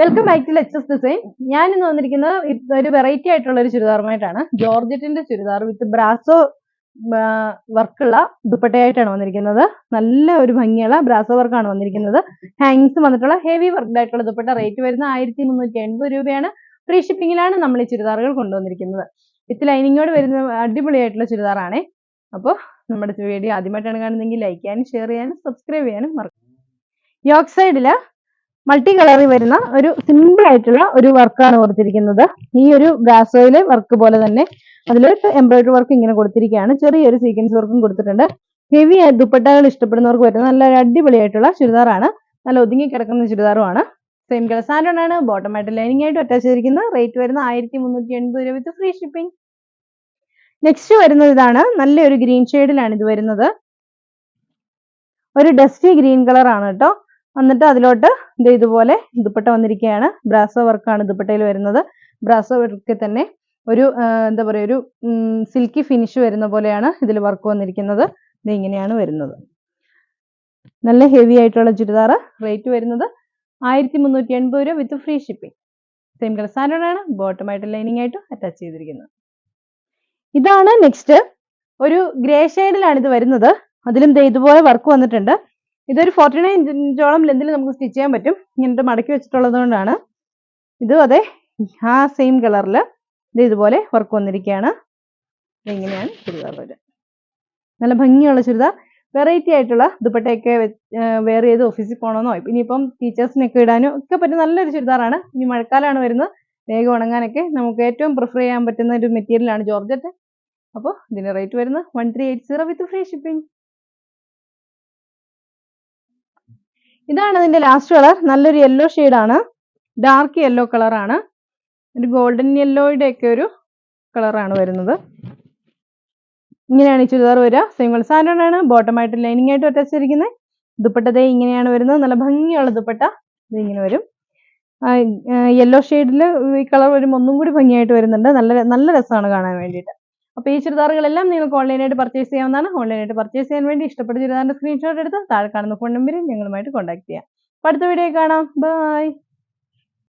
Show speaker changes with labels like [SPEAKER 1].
[SPEAKER 1] Welcome back to ലെക്ചസ് design ഞാൻ ഇന്ന് വന്നിരിക്കുന്നത് ഒരു വെറൈറ്റി ആയിട്ടുള്ള ഒരു ചുരിദാറുമായിട്ടാണ്. ജോർജറ്റിന്റെ ചുരിദാർ വിത്ത് ബ്രാസോ വർക്കുള്ള ദുപ്പട്ടയായിട്ടാണ് വന്നിരിക്കുന്നത്. നല്ല ഒരു ഭംഗിയുള്ള ബ്രാസോ വർക്കാണ് വന്നിരിക്കുന്നത്. ഹാങ്സ് വന്നിട്ടുള്ള ഹെവി വർക്ക്ഡ് ആയിട്ടുള്ള ദുപ്പട്ട റേറ്റ് വരുന്ന ആയിരത്തി മുന്നൂറ്റി എൺപത് രൂപയാണ് ഫ്രീ ഷിപ്പിങ്ങിലാണ് നമ്മൾ ഈ ചുരിദാറുകൾ കൊണ്ടുവന്നിരിക്കുന്നത്. വിത്ത് ലൈനിങ്ങോട് വരുന്ന അടിപൊളിയായിട്ടുള്ള ചുരിദാറാണേ. അപ്പോൾ നമ്മുടെ വീഡിയോ ആദ്യമായിട്ടാണ് കാണുന്നതെങ്കിൽ ലൈക്ക് ചെയ്യാനും ഷെയർ ചെയ്യാനും സബ്സ്ക്രൈബ് ചെയ്യാനും മറക്കും യോക്ക് മൾട്ടി കളറിൽ വരുന്ന ഒരു സിമ്പിൾ ആയിട്ടുള്ള ഒരു വർക്കാണ് കൊടുത്തിരിക്കുന്നത്. ഈ ഒരു ഗ്രാസോയിലെ വർക്ക് പോലെ തന്നെ അതിലൊരു എംബ്രോയിഡറി വർക്ക് ഇങ്ങനെ കൊടുത്തിരിക്കുകയാണ്. ചെറിയൊരു സീക്വൻസ് വർക്കും കൊടുത്തിട്ടുണ്ട്. ഹെവി ദുപ്പട്ടകൾ ഇഷ്ടപ്പെടുന്നവർക്ക് പറ്റുന്ന നല്ല അടിപൊളിയായിട്ടുള്ള ചുരിദാറാണ്. നല്ല ഒതുങ്ങി കിടക്കുന്ന ചുരിദാറുമാണ്. സെയിം കളർ സാൻഡോൺ ആണ്. ബോട്ടം ആയിട്ട് ലൈനിങ് ആയിട്ട് അറ്റാച്ച് ചെയ്തിരിക്കുന്നത് റേറ്റ് വരുന്ന ആയിരത്തി മുന്നൂറ്റി എൺപത് രൂപ വിത്ത് ഫ്രീ ഷിപ്പിംഗ് നെക്സ്റ്റ് വരുന്നത് ഇതാണ്. നല്ലൊരു ഗ്രീൻ ഷെയ്ഡിലാണ് ഇത് വരുന്നത്. ഒരു ഡസ്റ്റി ഗ്രീൻ കളർ ആണ് കേട്ടോ. എന്നിട്ട് അതിലോട്ട് ഇത് ഇതുപോലെ ദുപ്പട്ട വന്നിരിക്കുകയാണ് ബ്രാസോ വർക്കാണ് ദുപ്പട്ടയിൽ വരുന്നത്. ബ്രാസോ വർക്കിൽ തന്നെ ഒരു എന്താ പറയുക ഒരു സിൽക്കി ഫിനിഷ് വരുന്ന പോലെയാണ് ഇതിൽ വർക്ക് വന്നിരിക്കുന്നത്. ഇത് ഇങ്ങനെയാണ് വരുന്നത്. നല്ല ഹെവി ആയിട്ടുള്ള ചുരിദാർ റേറ്റ് വരുന്നത് ആയിരത്തി മുന്നൂറ്റി എൺപത് രൂപ with free shipping same colour സാരോടാണ് ആണ്. ബോട്ടം ആയിട്ട് ലൈനിങ് ആയിട്ട് അറ്റാച്ച് ചെയ്തിരിക്കുന്നത്. ഇതാണ് നെക്സ്റ്റ് ഒരു ഗ്രേ ഷെയ്ഡിലാണ് ഇത് വരുന്നത്. അതിലും ഇതുപോലെ വർക്ക് വന്നിട്ടുണ്ട്. ഇതൊരു ഫോർട്ടി നയൻ ഇഞ്ചോളം ലെന്തിൽ നമുക്ക് സ്റ്റിച്ച് ചെയ്യാൻ പറ്റും. ഇങ്ങനത്തെ മടക്കി വെച്ചിട്ടുള്ളത് കൊണ്ടാണ്. ഇതും അതെ ആ സെയിം കളറിൽ ഇത് ഇതുപോലെ വർക്ക് വന്നിരിക്കുകയാണ്. ഇങ്ങനെയാണ് ചുരിദാർ വരിക നല്ല ഭംഗിയുള്ള ചുരിദാർ. വെറൈറ്റി ആയിട്ടുള്ള ദുപ്പട്ടയൊക്കെ വെയർ ചെയ്ത് ഓഫീസിൽ പോകണമെന്നോ ഇനിയിപ്പം ടീച്ചേഴ്സിനൊക്കെ ഇടാനോ ഒക്കെ പറ്റും നല്ലൊരു ചുരിദാറാണ്. ഇനി മഴക്കാലമാണ് വരുന്നത്. വേഗം ഉണങ്ങാനൊക്കെ നമുക്ക് ഏറ്റവും പ്രിഫർ ചെയ്യാൻ പറ്റുന്ന ഒരു മെറ്റീരിയലാണ് ജോർജറ്റ്. അപ്പോൾ ഇതിന് റേറ്റ് വരുന്നത് one three eight zero with free shipping ഇതാണ് അതിന്റെ ലാസ്റ്റ് കളർ നല്ലൊരു യെല്ലോ ആണ്. ഡാർക്ക് യെല്ലോ കളറാണ് ഒരു ഗോൾഡൻ യെല്ലോയുടെ ഒക്കെ ഒരു കളറാണ് വരുന്നത്. ഇങ്ങനെയാണ് ഈ ചുരിദാർ വരിക. സിംഗിൾ കളർ സാൻഡൺ ആണ്. ബോട്ടം ആയിട്ട് ലൈനിങ് ആയിട്ട് അറ്റാച്ച് ചെയ്തിരിക്കുന്നത് ദുപ്പട്ടതേ ഇങ്ങനെയാണ് വരുന്നത്. നല്ല ഭംഗിയുള്ള ദുപ്പട്ട ഇതിങ്ങനെ വരും. യെല്ലോ ഷെയ്ഡിൽ ഈ കളർ വരുമ്പോൾ ഒന്നും കൂടി ഭംഗിയായിട്ട് വരുന്നുണ്ട്. നല്ല നല്ല രസമാണ് കാണാൻ വേണ്ടിയിട്ട്. അപ്പോൾ ഈ ചുരിദാറുകളെല്ലാം നിങ്ങൾക്ക് ഓൺലൈനായിട്ട് പർച്ചേസ് ചെയ്യാവുന്നതാണ്. ഓൺലൈനായിട്ട് പർച്ചേസ് ചെയ്യാൻ വേണ്ടി ഇഷ്ടപ്പെട്ട ചുരിദാറിന്റെ സ്ക്രീൻഷോട്ട് എടുത്ത് താഴെ കാണുന്ന ഫോൺ നമ്പറിൽ ഞങ്ങളുമായിട്ട് കോൺടാക്ട് ചെയ്യാം. അപ്പോൾ അടുത്ത വീഡിയോ കാണാം. ബൈ